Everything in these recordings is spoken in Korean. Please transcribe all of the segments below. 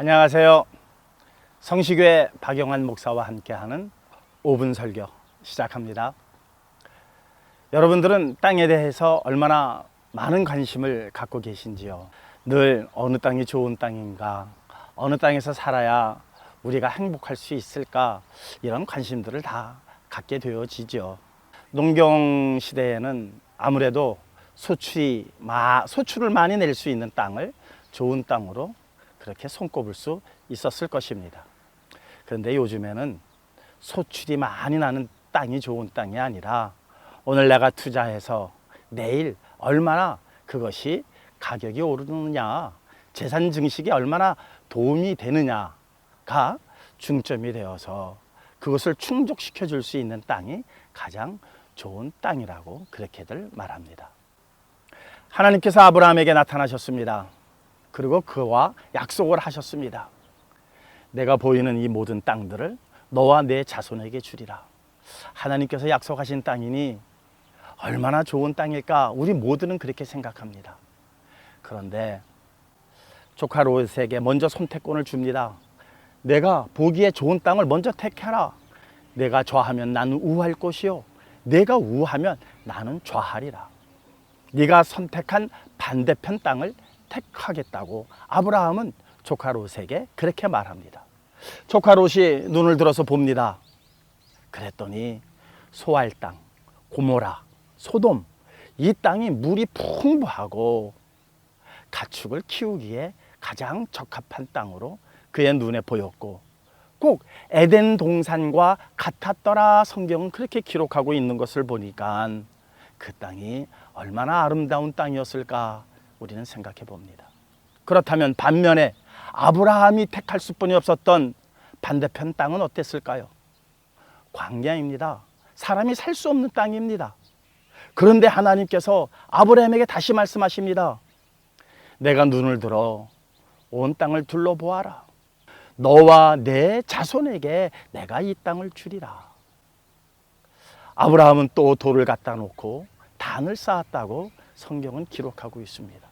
안녕하세요. 성시교회 박영환 목사와 함께하는 5분 설교 시작합니다. 여러분들은 땅에 대해서 얼마나 많은 관심을 갖고 계신지요? 늘 어느 땅이 좋은 땅인가? 어느 땅에서 살아야 우리가 행복할 수 있을까? 이런 관심들을 다 갖게 되어지죠. 농경 시대에는 아무래도 소출이 마, 소출을 많이 낼 수 있는 땅을 좋은 땅으로 그렇게 손꼽을 수 있었을 것입니다. 그런데 요즘에는 소출이 많이 나는 땅이 좋은 땅이 아니라 오늘 내가 투자해서 내일 얼마나 그것이 가격이 오르느냐, 재산 증식이 얼마나 도움이 되느냐가 중점이 되어서 그것을 충족시켜 줄 수 있는 땅이 가장 좋은 땅이라고 그렇게들 말합니다. 하나님께서 아브라함에게 나타나셨습니다. 그리고 그와 약속을 하셨습니다. 내가 보이는 이 모든 땅들을 너와 내 자손에게 주리라. 하나님께서 약속하신 땅이니 얼마나 좋은 땅일까? 우리 모두는 그렇게 생각합니다. 그런데 조카 롯에게 먼저 선택권을 줍니다. 내가 보기에 좋은 땅을 먼저 택해라. 내가 좌하면 나는 우할 것이요. 내가 우하면 나는 좌하리라. 네가 선택한 반대편 땅을 택하겠다고 아브라함은 조카 롯에게 그렇게 말합니다. 조카 롯이 눈을 들어서 봅니다. 그랬더니 소알 땅, 고모라, 소돔 이 땅이 물이 풍부하고 가축을 키우기에 가장 적합한 땅으로 그의 눈에 보였고 꼭 에덴 동산과 같았더라 성경은 그렇게 기록하고 있는 것을 보니까 그 땅이 얼마나 아름다운 땅이었을까 우리는 생각해 봅니다. 그렇다면 반면에 아브라함이 택할 수뿐이 없었던 반대편 땅은 어땠을까요? 광야입니다. 사람이 살 수 없는 땅입니다. 그런데 하나님께서 아브라함에게 다시 말씀하십니다. 내가 눈을 들어 온 땅을 둘러보아라. 너와 내 자손에게 내가 이 땅을 주리라. 아브라함은 또 돌을 갖다 놓고 단을 쌓았다고 성경은 기록하고 있습니다.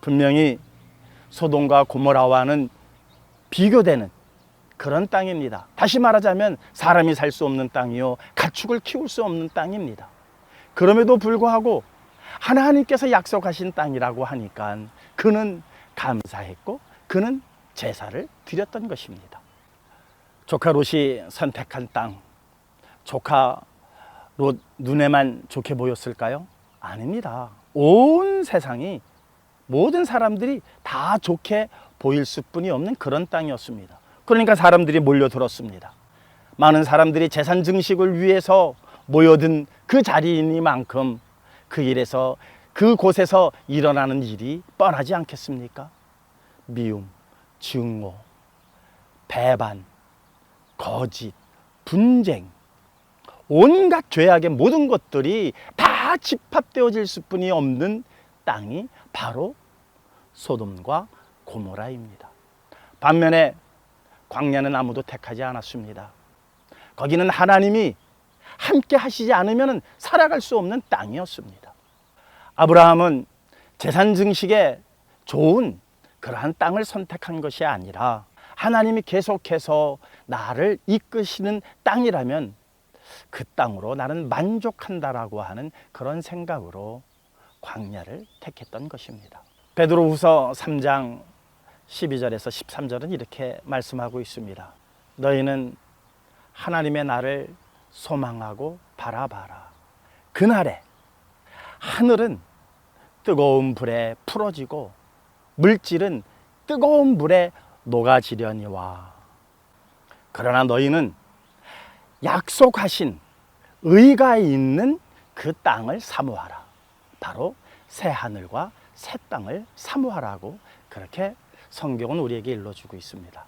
분명히 소돔과 고모라와는 비교되는 그런 땅입니다. 다시 말하자면 사람이 살 수 없는 땅이요. 가축을 키울 수 없는 땅입니다. 그럼에도 불구하고 하나님께서 약속하신 땅이라고 하니까 그는 감사했고 그는 제사를 드렸던 것입니다. 조카 롯이 선택한 땅, 조카 롯 눈에만 좋게 보였을까요? 아닙니다. 온 세상이 모든 사람들이 다 좋게 보일 수뿐이 없는 그런 땅이었습니다. 그러니까 사람들이 몰려들었습니다. 많은 사람들이 재산 증식을 위해서 모여든 그 자리이니만큼 그 일에서 그곳에서 일어나는 일이 뻔하지 않겠습니까? 미움, 증오, 배반, 거짓, 분쟁, 온갖 죄악의 모든 것들이 다 집합되어질 수뿐이 없는 땅이 바로 소돔과 고모라입니다. 반면에 광야는 아무도 택하지 않았습니다. 거기는 하나님이 함께 하시지 않으면 살아갈 수 없는 땅이었습니다. 아브라함은 재산 증식에 좋은 그러한 땅을 선택한 것이 아니라 하나님이 계속해서 나를 이끄시는 땅이라면 그 땅으로 나는 만족한다라고 하는 그런 생각으로 광야를 택했던 것입니다. 베드로후서 3장 12절에서 13절은 이렇게 말씀하고 있습니다. 너희는 하나님의 날을 소망하고 바라봐라. 그날에 하늘은 뜨거운 불에 풀어지고 물질은 뜨거운 물에 녹아지려니와 그러나 너희는 약속하신 의가 있는 그 땅을 사모하라. 바로 새 하늘과 새 땅을 사모하라고 그렇게 성경은 우리에게 일러주고 있습니다.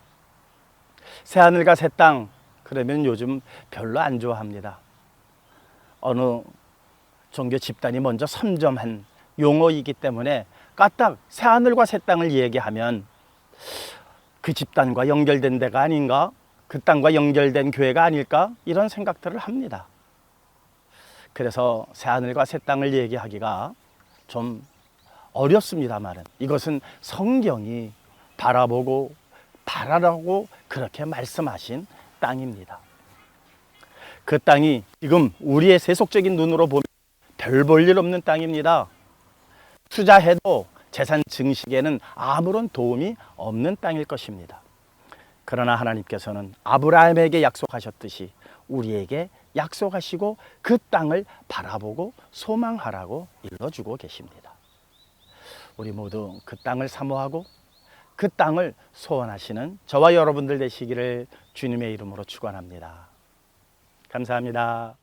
새 하늘과 새 땅, 그러면 요즘 별로 안 좋아합니다. 어느 종교 집단이 먼저 선점한 용어이기 때문에 까딱 새 하늘과 새 땅을 얘기하면 그 집단과 연결된 데가 아닌가? 그 땅과 연결된 교회가 아닐까? 이런 생각들을 합니다. 그래서 새 하늘과 새 땅을 얘기하기가 좀 어렵습니다만은 이것은 성경이 바라보고 바라라고 그렇게 말씀하신 땅입니다. 그 땅이 지금 우리의 세속적인 눈으로 보면 별 볼 일 없는 땅입니다. 투자해도 재산 증식에는 아무런 도움이 없는 땅일 것입니다. 그러나 하나님께서는 아브라함에게 약속하셨듯이 우리에게 약속하시고 그 땅을 바라보고 소망하라고 일러주고 계십니다. 우리 모두 그 땅을 사모하고 그 땅을 소원하시는 저와 여러분들 되시기를 주님의 이름으로 축원합니다. 감사합니다.